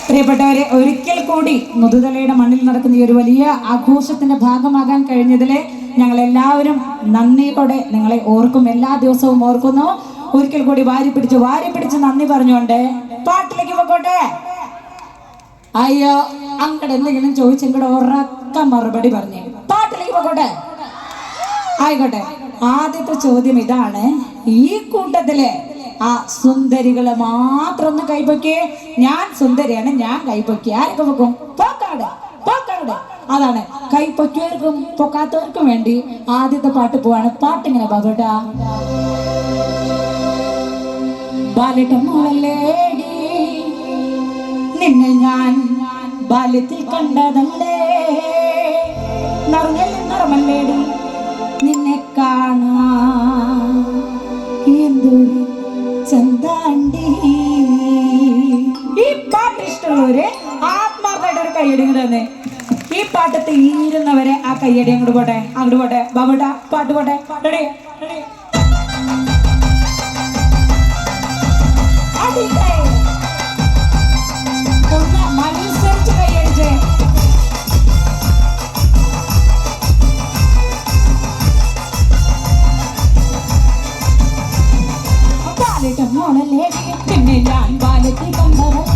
പ്രിയപ്പെട്ടവരെ ഒരിക്കൽ കൂടി മുതുതലയുടെ മണ്ണിൽ നടക്കുന്ന ഈ ഒരു വലിയ ആഘോഷത്തിന്റെ ഭാഗമാകാൻ കഴിഞ്ഞതിൽ ഞങ്ങൾ എല്ലാവരും നന്ദിയോടെ നിങ്ങളെ ഓർക്കും എല്ലാ ദിവസവും ഓർക്കുന്നു. ഒരിക്കൽ കൂടി വാരി പിടിച്ച് വാരി പിടിച്ച് നന്ദി പറഞ്ഞുകൊണ്ട് പാട്ടിലേക്ക് പോയിക്കോട്ടെ അയ്യോ അങ്ങടെ എന്തെങ്കിലും ചോദിച്ചെങ്കിലും ഉറക്ക മറുപടി പറഞ്ഞു പാട്ടിലേക്ക് പോയിക്കോട്ടെ ആയിക്കോട്ടെ. ആദ്യത്തെ ചോദ്യം ഇതാണ് ഈ കൂട്ടത്തിൽ ആ സുന്ദരികളെ മാത്രം ഒന്ന് കൈപ്പൊക്കിയേ ഞാൻ സുന്ദരിയാണ് ഞാൻ കൈപ്പൊക്കി ആരൊക്കെ പൊക്കും? പോക്കാട് പോക്കാട്. അതാണ്. കൈപ്പൊക്കിയവർക്കും പൊക്കാത്തവർക്കും വേണ്ടി ആദ്യത്തെ പാട്ട് പോവാണ്. പാട്ടിങ്ങനെ ഇങ്ങനെ ബാലട്ട മോളല്ലേടി നിന്നെ ഞാൻ ബാല്യത്തിൽ കണ്ടതല്ലേ? നിറഞ്ഞ നിറമല്ലേടി? ഇഷ്ടമുള്ളവര് ആത്മാർത്ഥമായിട്ട് ഒരു കയ്യടി തന്നെ ഈ പാട്ട് തീരുന്നവരെ ആ കയ്യടി അങ്ങോട്ട് പോട്ടെ. അങ്ങോട്ട് പോട്ടെ. ബാബുട്ടാ പാട്ട് പോട്ടെ. റെഡി ഞാൻ ബാലത്തിൽ കണ്ടതല്ലേ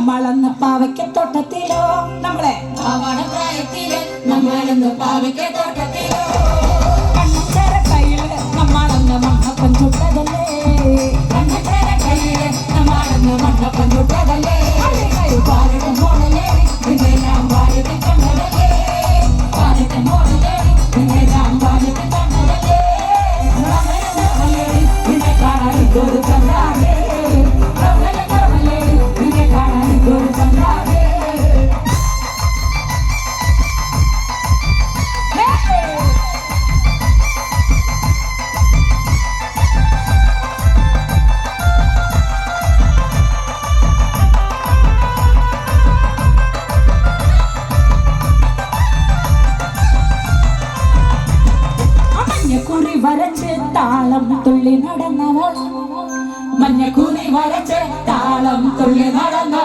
നമ്മളന്ന് പാവയ്ക്കത്തോട്ടത്തിലോ നമ്മളെ പ്രായത്തിൽ നമ്മളൊന്ന് പാവയ്ക്ക തോട്ടത്തിലോ? കണ്ണച്ചേര കയ്യിൽ നമ്മളന്ന് മണ്ണപ്പൻ ചുട്ടതല്ലേ താളം തുള്ളി നടന്നവൾ. മഞ്ഞക്കൂനി വരച്ച് താളം തുള്ളി നടന്നവളാ